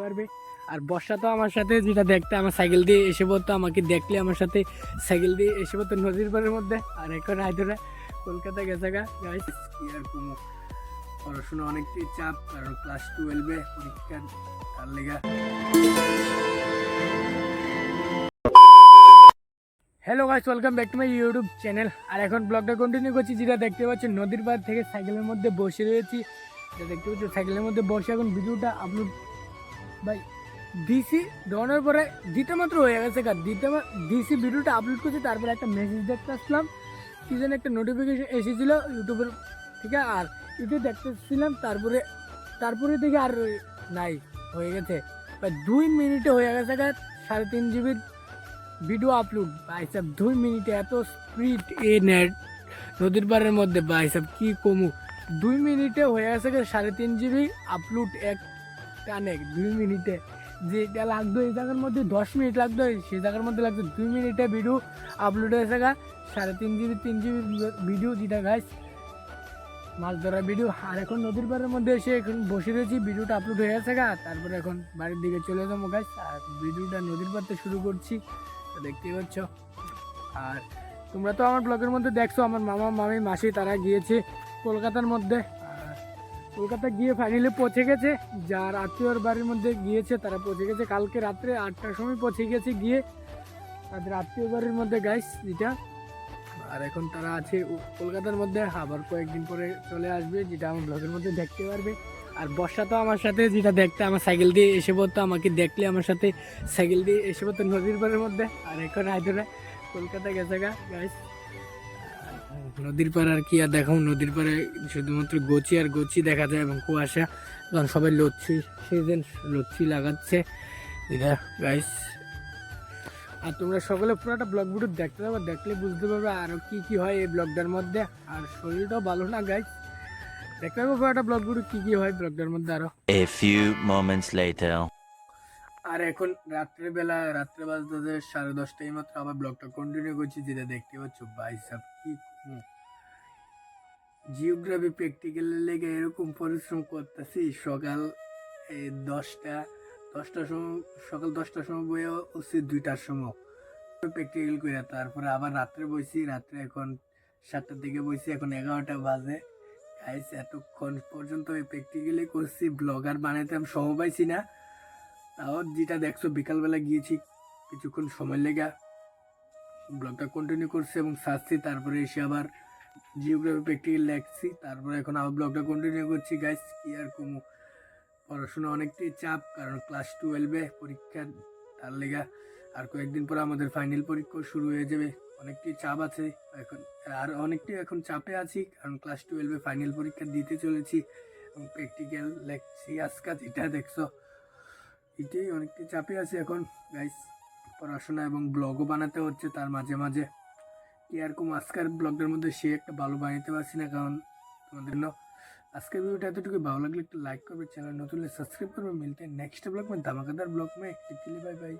পারবে। আর বর্ষা তো আমার সাথে, যেটা দেখতে আমার সাইকেল দিয়ে এসে পড়তো, আমাকে দেখলে আমার সাথে সাইকেল দিয়ে এসে পড়তো নদীর পাড়ের মধ্যে। আর এখন আইতরা কলকাতা গেছে গা। আর পড়াশোনা অনেকটাই চাপ, কারণ ক্লাস টুয়েলভে পরীক্ষা, তার লেগা। Hello guys welcome back to my YouTube channel আর এখন ব্লগটা কন্টিনিউ করছি, যেটা দেখতে পাচ্ছি, নদীর পাড় থেকে সাইকেলের মধ্যে বসে রয়েছি। যেটা দেখতে পাচ্ছি, সাইকেলের মধ্যে বসে এখন ভিডিওটা আপলোড ভাই দিছি দেওয়ানোর পরে দিতে মাত্র হয়ে গেছে কার দিতে দিছি ভিডিওটা আপলোড করছি, তারপরে একটা মেসেজ দেখতে আসলাম। কি যেন একটা নোটিফিকেশন এসেছিল ইউটিউবের থেকে আর ইউটিউব দেখতেছিলাম তারপরে তারপরে দেখে আর নাই, হয়ে গেছে। ভাই দুই মিনিটে হয়ে গেছে কার সাড়ে তিন জিবির ভিডিও আপলোড ভাইসাব দুই মিনিটে এত স্পিড এ নেট নদীর পাড়ের মধ্যে ভাইসাব কি কমু? দুই মিনিটে হয়ে গেছে সাড়ে তিন জিবি আপলোড এক টানে দুই মিনিটে। যেটা লাগতো এই জায়গার মধ্যে, দশ মিনিট লাগতো সেই জায়গার মধ্যে লাগতো দুই মিনিটে ভিডিও আপলোড হয়েছে গা। সাড়ে তিন জিবি তিন জিবি ভিডিও যেটা গাছ মাছ ধরার ভিডিও আর এখন নদীর পাড়ের মধ্যে এসে এখন বসে রয়েছি ভিডিওটা আপলোড হয়ে গেছে গা। তারপরে এখন বাড়ির দিকে চলে যাব গাছ আর ভিডিওটা নদীর পাড়তে শুরু করছি দেখতেই পাচ্ছ। আর তোমরা তো আমার ব্লগের মধ্যে দেখছ, আমার মামা, মামি, মাসি, তারা গিয়েছে কলকাতার মধ্যে। কলকাতা গিয়ে ফাইনালি পৌঁছে গেছে। যার আত্মীয়র বাড়ির মধ্যে গিয়েছে, তারা পৌঁছে গেছে কালকে রাত্রে আটটার সময় পৌঁছে গেছে গিয়ে। তাদের আত্মীয় বাড়ির মধ্যে গাইস যেটা। আর এখন তারা আছে কলকাতার মধ্যে, আবার কয়েকদিন পরে চলে আসবে, যেটা আমার ব্লগের মধ্যে দেখতে পারবে। আর বর্ষা তো আমার সাথে, যেটা দেখতে, আমার সাইকেল দিয়ে এসে পড়তো, আমাকে দেখলে আমার সাথে সাইকেল দিয়ে এসে পড়তো নদীর পাড়ের মধ্যে। আর এখন আইতরা কলকাতা গেছে গা গাইস নদীর পাড় আর কি আর দেখো নদীর পাড়ে শুধুমাত্র গচি আর গচি দেখা যায় এবং কুয়াশা কারণ সবাই লচ্ছি সিজন লচ্ছি লাগাচ্ছে। এটা গাইস আর তোমরা সকলে পুরোটা ব্লগ ভিডিও দেখতে পাবো দেখলে বুঝতে পারবে আরও কি কি হয় এই ব্লগটার মধ্যে। আর শরীরটাও ভালো না গাইস দেখতে পারব পুরোটা ব্লগ ভিডিও কি কি হয় ব্লগটার মধ্যে আরও A few moments later. আর এখন রাত্রেবেলা রাত্রে বাজতে সাড়ে দশটায় মাত্র আবার ব্লগটা কন্টিনিউ করছি যেটা দেখতে পাচ্ছ বাইসাব কি জিওগ্রাফি প্র্যাকটিক্যালের লেগে এরকম পরিশ্রম করতেছি, সকাল দশটা দশটার সময় সকাল দশটার সময় বইয়ে হচ্ছে দুইটার সময়। প্র্যাকটিক্যাল করে তারপরে আবার রাত্রে বইছি, রাত্রে এখন সাতটার দিকে বইছি, এখন এগারোটা বাজে। গাইস এতক্ষণ পর্যন্ত এই প্র্যাকটিক্যালি করছি ব্লগার বানাইতে আমি সময় পাইছি না। তাও যেটা দেখছ, বিকালবেলা গিয়েছি, কিছুক্ষণ সময় লেগা। ব্লগটা কন্টিনিউ করছি এবং সারছি, তারপরে এসে আবার জিওগ্রাফি প্র্যাকটিক্যাল লেখছি, তারপরে এখন আবার ব্লগটা কন্টিনিউ করছি। গাইস কি আর কমু? পড়াশোনা অনেকটাই চাপ, কারণ ক্লাস টুয়েলভে পরীক্ষা, তার লেগা আর কয়েকদিন পর আমাদের ফাইনাল পরীক্ষা শুরু হয়ে যাবে। অনেকটাই চাপ আছে, এখন আর অনেকটাই এখন চাপে আছি, কারণ ক্লাস টুয়েলভে ফাইনাল পরীক্ষা দিতে চলেছি এবং প্র্যাকটিক্যাল লেখছি। আজকাল এটা দেখছ, এটাই অনেকটা চাপে আছে এখন। গাইস পড়াশোনা এবং ব্লগও বানাতে হচ্ছে। তার মাঝে মাঝে কি আর কম, আজকের ব্লগের মধ্যে সে একটা ভালো বানাতে পারছি না, কারণ তোমাদের জন্য আজকের ভিডিওটা এতটুকু ভালো লাগলে একটু লাইক করবে চ্যানেল নতুন সাবস্ক্রাইব করবে। মিলতে নেক্সট ব্লগ মানে ধামাকাদার ব্লগ মে বাই বাই